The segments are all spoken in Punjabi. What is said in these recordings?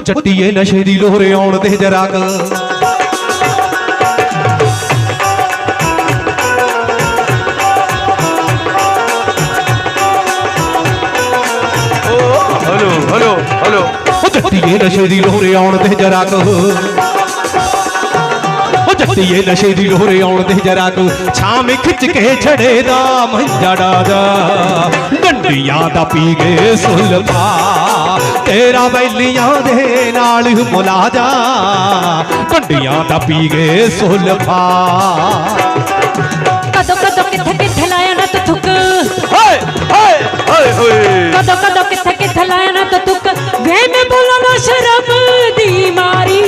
ਉਹ ਚੱਟੀਏ ਨਸ਼ੇ ਦੀ ਲੋਹਰੇ ਆਉਣ ਦੇ ਜਰਾ ਕ। Hello hello hello. ਉਹ ਚੱਟੀਏ ਨਸ਼ੇ ਦੀ ਲੋਹਰੇ ਆਉਣ ਦੇ ਜਰਾ ਕ। ਉਹ ਚੱਟੀਏ ਨਸ਼ੇ ਦੀ ਲੋਹਰੇ ਆਉਣ ਦੇ ਜਰਾ ਕ। ਛਾਵੇਂ ਖਿੱਚ ਕੇ ਛੜੇ ਦਾ ਮੰਜਾ ਡਾਦਾ ਡੰਡੀਆਂ ਦਾ ਪੀ ਗਏ ਸੁਲਫਾ ਤੇਰਾ ਬੈਲੀਆਂ ਦੇ ਨਾਲ ਮੁਲਾ ਜਾ ਡੰਡੀਆਂ ਦਾ ਪੀ ਗਏ ਸੁਲਫਾ। ਕਦੋਂ ਕਦੋਂ ਕਿੱਥੇ ਕਿੱਥੇ ਲਾਇਆ ਨਾ ਤੂੰ ਥੁੱਕ। ਹਾਏ ਹਾਏ ਹਾਏ ਹੋਏ। ਕਦੋਂ ਕਦੋਂ ਕਿੱਥੇ ਕਿੱਥੇ ਲਾਇਆ ਨਾ ਤੂੰ ਥੁੱਕ। ਵੇ ਮੈਂ ਬੋਲਾਂ ਨਾ ਸ਼ਰਮ ਦੀ ਮਾਰੀ।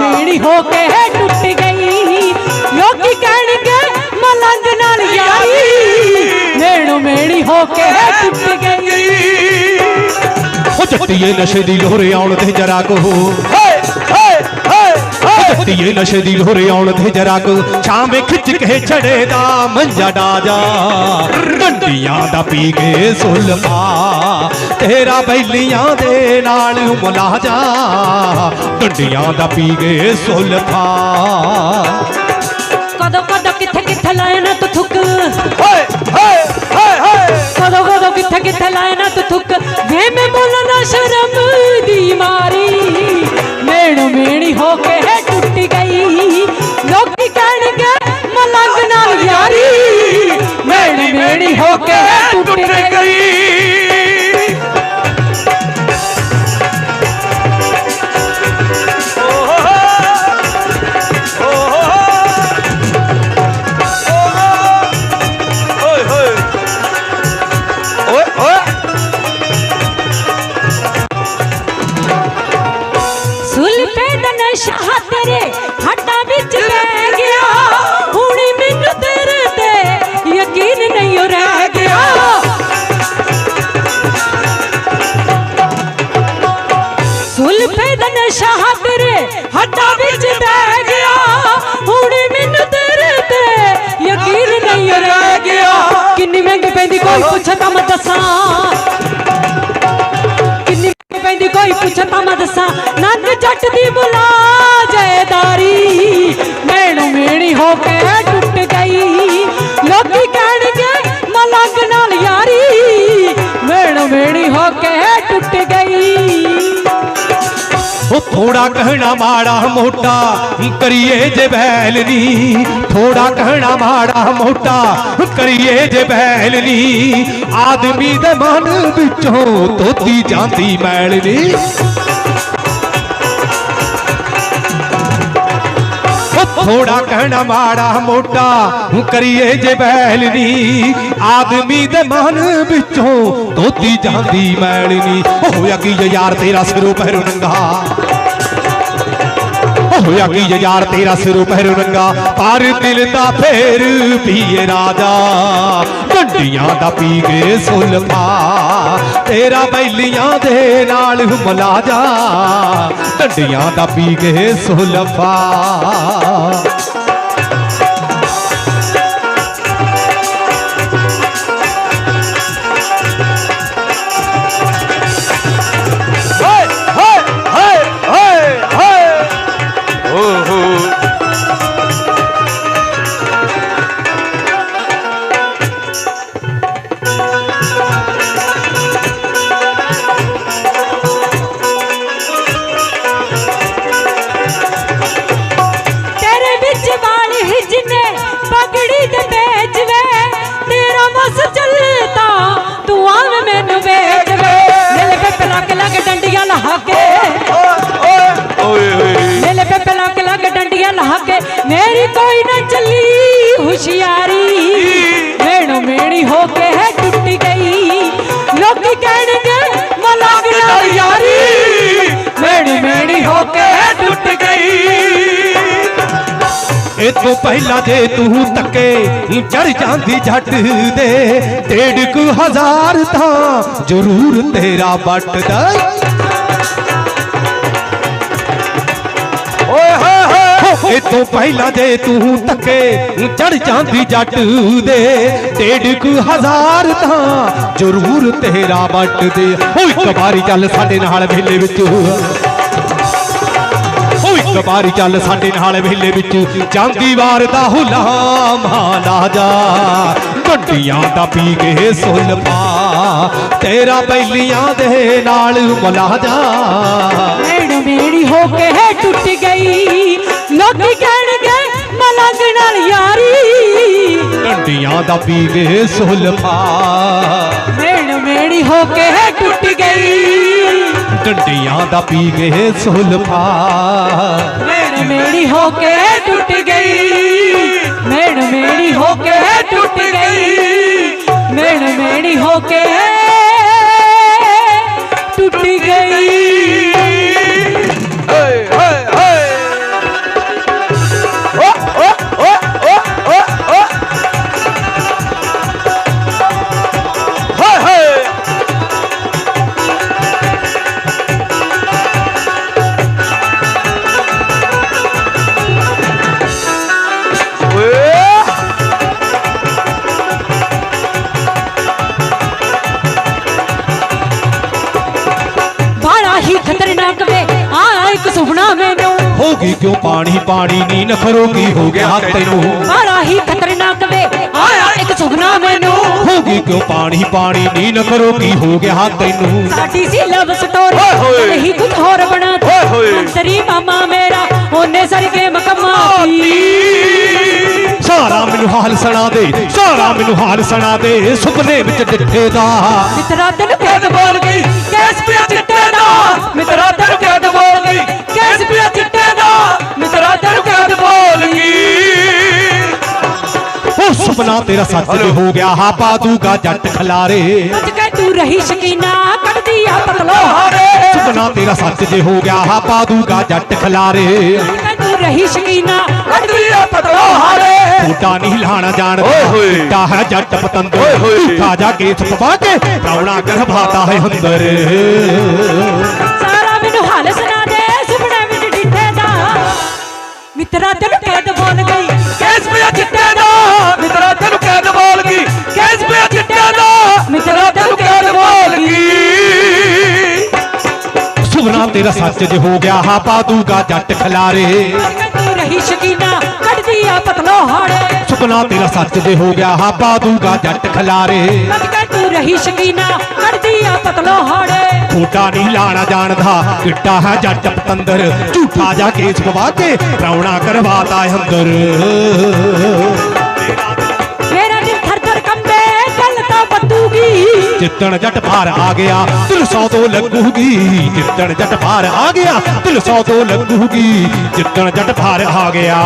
ਮੇਰੀ ਹੋ ਕੇ ਟੁੱਟ ਗਈ। ਲੋਕੀ ਕਹਿਣਗੇ ਮਲੰਗ ਨਾਲ ਯਾਰੀ। ਮੇਣੋ ਮੇਰੀ ਹੋ ਕੇ ਟੁੱਟ ਗਈ। ਚੱਟੀਏ ਨਸ਼ੇ ਦੀ ਲੋਹਰੇ ਆਉਣ ਦੇ ਜਰਾ ਕੋ। ਹਾਏ ਹਾਏ ਹਾਏ ਹਾਏ ਚੱਟੀਏ ਨਸ਼ੇ ਦੀ ਲੋਹਰੇ ਆਉਣ ਦੇ ਜਰਾ ਕੋ। ਛਾਵੇਂ ਖਿੱਚ ਕੇ ਛੜੇ ਦਾ ਮੰਜਾ ਡਾਜਾ। ਡੰਡੀਆਂ ਦਾ ਪੀ ਕੇ ਸੁਲਮਾ ਤੇਰਾ ਬੈਲੀਆਂ ਦੇ ਨਾਲ ਮੁਲਾ ਜਾ। ਡੰਡੀਆਂ ਦਾ ਪੀ ਕੇ ਸੁਲਫਾ। ਕਦੋਂ ਕਦੋਂ ਕਿੱਥੇ ਕਿੱਥੇ ਲਾਇਆ ਨਾ ਤੂੰ ਥੁੱਕ। ਹਾਏ ਹਾਏ ਹਾਏ ਹਾਏ ਕਦੋਂ ਕਦੋਂ ਕਿੱਥੇ ਕਿੱਥੇ ਲਾਇਆ ਨਾ ਤੂੰ ਥੁੱਕ ਵੇ ਮੈਂ ਬੋਲਾਂ ਸ਼ਰਮ ਦੀ ਮਾਰੀ। ਮੇਣੋ ਮੇਣੀ ਹੋ ਕੇ ਕੋਈ ਪੁੱਛੇ ਤਾਂ ਮੈਂ ਦੱਸਾਂ। ਕਿੰਨੀ ਮਹਿੰਗੀ ਪੈਂਦੀ ਕੋਈ ਪੁੱਛੇ ਮੈਂ ਦੱਸਾਂ। ਨੰਦ ਜੱਟ ਦੀ ਬੁਲਾ ਜੈਦਾਰੀ ਮੈਨੂੰ ਮੇਣੀ ਹੋ ਕੇ ਟੁੱਟ ਗਈ। ਲੋਕੀ ਕਹਿਣਗੇ ਮਲੰਗ ਨਾਲ ਯਾਰੀ ਮੈਨੂੰ ਮੇਣੀ ਹੋ ਕੇ ਉਹ ਥੋੜਾ ਕਹਿਣਾ ਮਾੜਾ ਮੋਟਾ ਕਰੀਏ ਜੇ ਬੈਲ ਨੀ। ਥੋੜਾ ਕਹਿਣਾ ਮਾੜਾ ਮੋਟਾ ਕਰੀਏ ਜੇ ਬੈਲ ਨੀ। ਆਦਮੀ ਦੇ ਮਨ ਵਿੱਚੋਂ ਤੋਤੀ ਜਾਂਦੀ ਮੈਲ ਨੀ। ਉਹ ਥੋੜਾ ਕਹਿਣਾ ਮਾੜਾ ਮੋਟਾ ਕਰੀਏ ਜੇ ਬੈਲ ਨੀ। ਆਦਮੀ ਦੇ ਮਨ ਵਿੱਚੋਂ ਤੋਤੀ ਜਾਂਦੀ ਮੈਲ ਨੀ। ਉਹ ਹੋਇਆ ਕੀ ਯਾਰ, ਤੇਰਾ ਸਿਰੋਂ ਪਹਿਰੋ ਨੰਗਾ। ਉਹ ਹੋਇਆ ਕੀ ਯਾਰ, ਤੇਰਾ ਸਿਰੋਂ ਪਹਿਰੋ ਨੰਗਾ। ਪਰ ਦਿਲ ਦਾ ਫੇਰ ਪੀਏ ਰਾਜਾ। ਡੰਡੀਆਂ ਦਾ ਪੀ ਗਏ ਸੁਲਫਾ ਤੇਰਾ ਬੈਲੀਆਂ ਦੇ ਨਾਲ ਮਲਾ ਜਾ। ਡੰਡੀਆਂ ਦਾ ਪੀ ਗਏ ਸੁਲਫਾ ਮੇਰੀ ਕੋਈ ਨਾ ਚੱਲੀ ਹੁਸ਼ਿਆਰੀ। ਮੇਣੋ ਮੇਣੀ ਹੋ ਕੇ ਹੈ ਟੁੱਟ ਗਈ। ਲੋਕੀ ਕਹਿਣਗੇ ਮਲੰਗ ਨਾਲ ਯਾਰੀ। ਮੇਣੀ ਮੇਣੀ ਹੋ ਕੇ ਹੈ ਟੁੱਟ ਗਈ। ਇਹ ਤੋਂ ਪਹਿਲਾਂ ਜੇ ਤੂੰ ਤੱਕੇ ਚੜ ਜਾਂਦੀ ਜੱਟ ਦੇ। ਡੇਢ ਕੁ ਹਜ਼ਾਰ ਤਾਂ ਜ਼ਰੂਰ ਤੇਰਾ ਵੱਟਦਾ। ਓਏ ਹੋਏ ਪਹਿਲਾਂ ਜੇ ਤੂੰ ਤੱਕੇ ਚੜ ਜਾਂਦੀ ਜੱਟ ਦੇ। ਡੇਢ ਕੁ ਹਜ਼ਾਰ ਤਾਂ ਜ਼ਰੂਰ ਤੇਰਾ ਵੱਟ ਦੇ। ਓ ਇੱਕ ਵਾਰੀ ਚੱਲ ਸਾਡੇ ਨਾਲ ਵੇਲੇ ਵਿੱਚ। ਓ ਇੱਕ ਵਾਰੀ ਚੱਲ ਸਾਡੇ ਨਾਲ ਵੇਲੇ ਵਿੱਚ। ਜਾਂਦੀ ਵਾਰ ਦਾ ਹੁਲਾਮ ਲਾ ਜਾ। ਗੱਡੀਆਂ ਦਾ ਪੀ ਕੇ ਸੁਲਫਾ ਤੇਰਾ ਪਹਿਲੀਆਂ ਦੇ ਨਾਲ ਮਲਾ ਜਾ। ਮੇੜ ਮੇੜੀ ਹੋ ਕੇ ਟੁੱਟ ਗਈ। ਲੋਕੀ ਕਹਿਣਗੇ ਮਲੰਗ ਨਾਲ ਯਾਰੀ। ਡੰਡੀਆਂ ਦਾ ਪੀ ਕੇ ਸੁਲਫਾ ਮੇੜ ਮੇੜੀ ਹੋ ਕੇ ਟੁੱਟ ਗਈ। ਡੰਡੀਆਂ ਦਾ ਪੀ ਕੇ ਸੁਲਫਾ ਮੇੜ ਮੇੜੀ ਹੋ ਕੇ ਟੁੱਟ ਗਈ। ਮੇੜ ਮੇੜੀ ਹੋ ਕੇ ਟੁੱਟ ਗਈ। ਹੋਗੀ ਕਿਉਂ ਪਾਣੀ ਪਾਣੀ ਨੀ ਨਖਰੋ ਕੀ ਹੋ ਗਿਆ ਤੈਨੂੰ? ਬਾੜਾ ਹੀ ਖਤਰਨਾਕ ਵੇ ਆ ਇੱਕ ਸੁਪਨਾ ਮੈਨੂੰ। ਹੋਗੀ ਕਿਉਂ ਪਾਣੀ ਪਾਣੀ ਨੀ ਨਖਰੋ ਕੀ ਹੋ ਗਿਆ ਤੈਨੂੰ? ਸਾਡੀ ਸੀ ਲਵ ਸਟੋਰੀ ਹੋਏ। ਨਹੀਂ ਕੁਝ ਹੋਰ ਬਣਾ ਓਏ ਹੋਏ। ਅੰਤਰੀ ਮਾਮਾ ਮੇਰਾ ਉਹਨੇ ਸਰਗੇ ਮਕਮਾਤੀ ਸਾਰਾ ਮੈਨੂੰ ਹਾਲ ਸੁਣਾ ਦੇ ਸਾਰਾ ਮੈਨੂੰ ਹਾਲ ਸੁਣਾ ਦੇ। ਸੁਪਨੇ ਵਿੱਚ ਡਿੱਠੇ ਦਾ। ਮਿੱਤਰਾ ਤੈਨੂੰ ਕੈਦ ਬੋਲ ਗਈ। ਸੁਪਨਾ ਤੇਰਾ ਸੱਚ ਜੇ ਹੋ ਗਿਆ। ਹਾ ਪਾ ਦੂਗਾ ਜੱਟ ਖਲਾਰੇ। ਅੱਜ ਕਹਿ ਤੂੰ ਰਹੀ ਸ਼ਕੀਨਾ ਕੱਢਦੀ ਆ ਪਤਲੋ। ਹਾਰੇ ਸੁਪਨਾ ਤੇਰਾ ਸੱਚ ਜੇ ਹੋ ਗਿਆ। ਹਾ ਪਾ ਦੂਗਾ ਜੱਟ ਖਲਾਰੇ। ਅੱਜ ਕਹਿ ਤੂੰ ਰਹੀ ਸ਼ਕੀਨਾ ਕੱਢਦੀ ਆ ਪਤਲੋ। ਹਾਰੇ ਟੂਟਾ ਨਹੀਂ ਲਾਣਾ ਜਾਣਦਾ। ਓਏ ਹੋਏ। ਟੂਟਾ ਹੈ ਜੱਟ ਹੋਏ। ਝੂਠਾ ਜਾ ਕੇ ਪਵਾ ਕੇ ਪ੍ਰਾਉਣਾ ਗਰਭਾਤਾ ਹੈ ਅੰਦਰ। ਸਾਰਾ ਮੈਨੂੰ ਹਾਲ ਸੁਣਾ ਦੇ ਸੁਪਨੇ ਵਿੱਚ ਡਿੱਠੇ ਦਾ। ਮਿੱਤਰਾ ਤੈਨੂੰ ਕੈਦ ਬੋਲ ਗਈ। ਕੈਸ ਪਿਆ ਚਿੱਟੇ ਦਾ। ਤੇਰਾ ਸੱਚ ਜੇ ਹੋ ਗਿਆ ਹਾ ਪਾ ਦੂਗਾ ਜੱਟ ਖਲਾਰੇ। ਤੂੰ ਰਹੀ ਸ਼ਕੀਨਾ ਕੱਢਦੀ ਆ ਪਤਲੋ ਹਾਰੇ ਸੁਪਨਾ ਤੇਰਾ ਸੱਚ ਜੇ ਹੋ ਗਿਆ ਹਾ ਪਾ ਦੂਗਾ ਜੱਟ ਖਲਾਰੇ। ਤੂੰ ਰਹੀ ਸ਼ਕੀਨਾ ਕੱਢਦੀ ਆ ਪਤਲੋ ਹਾੜੇ ਟੂਟਾ ਨਹੀਂ ਲਾਣਾ ਜਾਣਦਾ ਕਿੱਟਾ ਹੈ ਜੱਟ ਪਤੰਦਰ। ਝੂਠਾ ਜਾ ਕੇਸ ਪਵਾ ਕੇ ਪ੍ਰਾਉਣਾ ਕਰਵਾਤਾ ਅੰਦਰ। ਬੱਦੂਗੀ ਜਿੱਤਣ ਜੱਟ ਭਾਰ ਆ ਗਿਆ ਦਿਲ ਸੌ ਤੋਂ ਲੱਗੂਗੀ। ਜਿੱਤਣ ਜੱਟ ਭਾਰ ਆ ਗਿਆ ਦਿਲ ਸੌ ਤੋਂ ਲੱਗੂਗੀ। ਜਿੱਤਣ ਜੱਟ ਭਾਰ ਆ ਗਿਆ।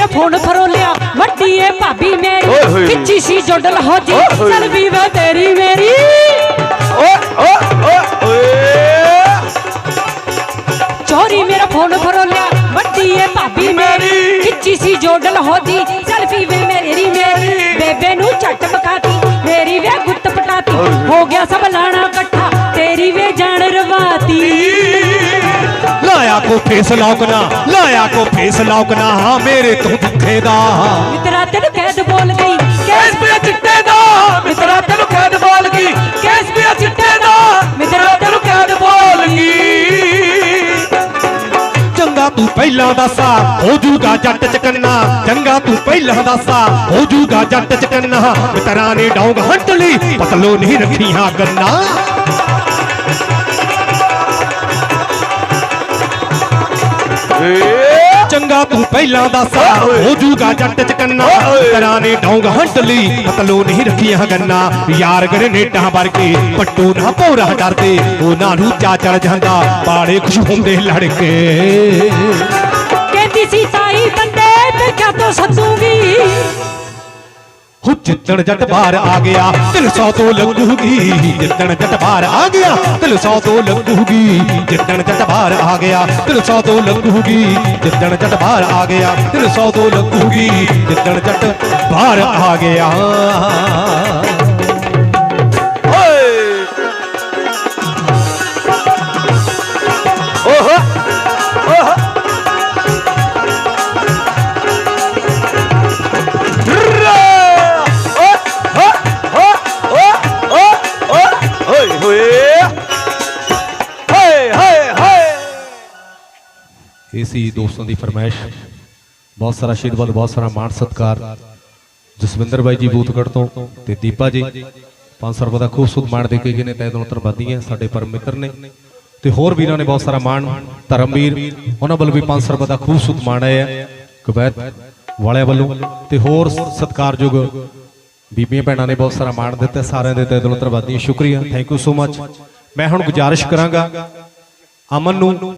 ਮੇਰਾ ਫੋਨ ਫਰੋਲਿਆ ਵੱਡੀ ਏ ਭਾਬੀ ਮੇਰੀ। ਖਿੱਚੀ ਸੀ ਜੋਡਲ ਹੋ ਜੀ। ਚੱਲ ਵੀ ਵੇ ਤੇਰੀ ਮੇਰੀ ਓਏ ਓਏ ਚੋਰੀ ਮੇਰਾ ਫੋਨ ਫਰੋਲਿਆ ਵੱਡੀ ਏ ਭਾਬੀ ਮੇਰੀ। ਖਿੱਚੀ ਸੀ ਜੋਡਲ ਹੋ ਜੀ ਚੱਲ ਵੀ ਵੇ ਮੇਰੀ ਮੇਰੀ ਬੇਬੇ ਨੂੰ ਝੱਟ ਮਕਾਤੀ ਮੇਰੀ ਵੇ ਗੁੱਤ ਪਟਾਤੀ ਹੋ ਗਿਆ ਸਭ ਫੇਸ ਲੌਕਣਾ ਲਾਇਆ ਕੋ ਫੇਸ ਲੌਕਣਾ ਹਾਂ ਮੇਰੇ ਤੋਂ ਦੁੱਖੇ ਦਾ ਮਿੱਤਰਾ ਤੈਨੂੰ ਕੈਦ ਬੋਲ ਗਈ ਕੈਸ ਕੈਸ ਪਿਆ ਚਿੱਟੇ ਦਾ ਮਿੱਤਰਾ ਤੈਨੂੰ ਕੈਦ ਬੋਲ ਗਈ ਕੈਸ ਪਿਆ ਚਿੱਟੇ ਦਾ ਮਿੱਤਰਾ ਤੈਨੂੰ ਕੈਦ ਬੋਲ ਗਈ ਚੰਗਾ ਤੂੰ ਪਹਿਲਾਂ ਦੱਸਾ ਹੋ ਜੂਗਾ ਜੱਟ ਚਕੰਨਾ ਚੰਗਾ ਤੂੰ ਪਹਿਲਾਂ ਦੱਸਾ ਹੋ ਜੂਗਾ ਜੱਟ ਚਕੰਨਾ ਮਿੱਤਰਾਂ ਨੇ ਡੌਂਗ ਹੰਟ ਲਈ ਪਤਲੋ ਨਹੀਂ ਰੱਖੀਆਂ ਗੰਨਾ ਚੰਗਾ ਤੂੰ ਪਹਿਲਾਂ ਦੱਸਾ ਹੋ ਜੂਗਾ ਜੱਟ ਚਕੰਨਾ ਓਏ। ਮਿੱਤਰਾਂ ਨੇ ਡੌਂਗ ਹੰਟ ਲਈ, ਪਤਲੋ ਨਹੀਂ ਰੱਖੀਆਂ ਗੰਨਾ। ਯਾਰ ਗਰਨੇਟਾਂ ਵਰਗੇ ਪੱਟੂ ਨਾ ਭੋਰਾ ਡਰਦੇ। ਉਹਨਾਂ ਨੂੰ ਚਾ ਚੜ ਜਾਂਦਾ ਬਾੜੇ ਖੁਸ਼ ਹੁੰਦੇ ਲੜਕੇ। ਕਹਿੰਦੀ ਸੀ ਤਾਈ ਬੰਦੇ ਤੇ ਕਿਆ ਤੋਂ ਸੱਦੂਗੀ। ਹੁੱਜ ਜਿੱਦਣ ਜੱਟ ਬਾਹਰ ਆ ਗਿਆ। 300 ਤੋਂ ਲੱਗੂਗੀ ਜਿੱਦਣ ਜੱਟ ਬਾਹਰ ਆ ਗਿਆ। 300 ਤੋਂ ਲੱਗੂਗੀ ਜਿੱਦਣ ਜੱਟ ਬਾਹਰ ਆ ਗਿਆ। 300 ਤੋਂ ਲੱਗੂਗੀ ਜਿੱਦਣ ਜੱਟ ਬਾਹਰ ਆ ਗਿਆ। 300 ਤੋਂ ਲੱਗੂਗੀ ਜਿੱਦਣ ਜੱਟ ਬਾਹਰ ਆ ਗਿਆ। ਇਹ ਸੀ ਦੋਸਤਾਂ ਦੀ ਫਰਮਾਇਸ਼। ਬਹੁਤ ਸਾਰਾ ਆਸ਼ੀਰਵਾਦ, ਬਹੁਤ ਸਾਰਾ ਮਾਣ, ਸਤਿਕਾਰ। ਜਸਵਿੰਦਰ ਬਾਈ ਜੀ ਬੂਤਗੜ ਤੋਂ ਤੇ ਦੀਪਾ ਜੀ। 500 ਰੁਪਏ ਦਾ ਖੂਬਸੂਰਤ ਮਾਣ ਦੇ ਕੇ ਗਏ ਨੇ ਤੈ ਦਿਲੋਂ ਧੰਨਵਾਦੀਆਂ ਸਾਡੇ ਪਰਮ ਮਿੱਤਰ ਨੇ। ਤੇ ਹੋਰ ਵੀਰਾਂ ਨੇ ਬਹੁਤ ਸਾਰਾ ਮਾਣ, ਧਰਮਵੀਰ, ਉਹਨਾਂ ਵੱਲੋਂ ਵੀ 500 ਰੁਪਏ ਦਾ ਖੂਬਸੂਰਤ ਮਾਣ ਆਇਆ। ਕਵੈਤ ਵਾਲਿਆਂ ਵੱਲੋਂ ਤੇ ਹੋਰ ਸਤਿਕਾਰਯੋਗ ਬੀਬੀਆਂ ਭੈਣਾਂ ਨੇ ਬਹੁਤ ਸਾਰਾ ਮਾਣ ਦਿੱਤਾ। ਸਾਰਿਆਂ ਦੇ ਤੈ ਦਿਲੋਂ ਧੰਨਵਾਦੀਆਂ ਸ਼ੁਕਰੀਆ। ਥੈਂਕ ਯੂ ਸੋ ਮਚ ਮੈਂ ਹੁਣ ਗੁਜ਼ਾਰਿਸ਼ ਕਰਾਂਗਾ। ਅਮਨ ਨੂੰ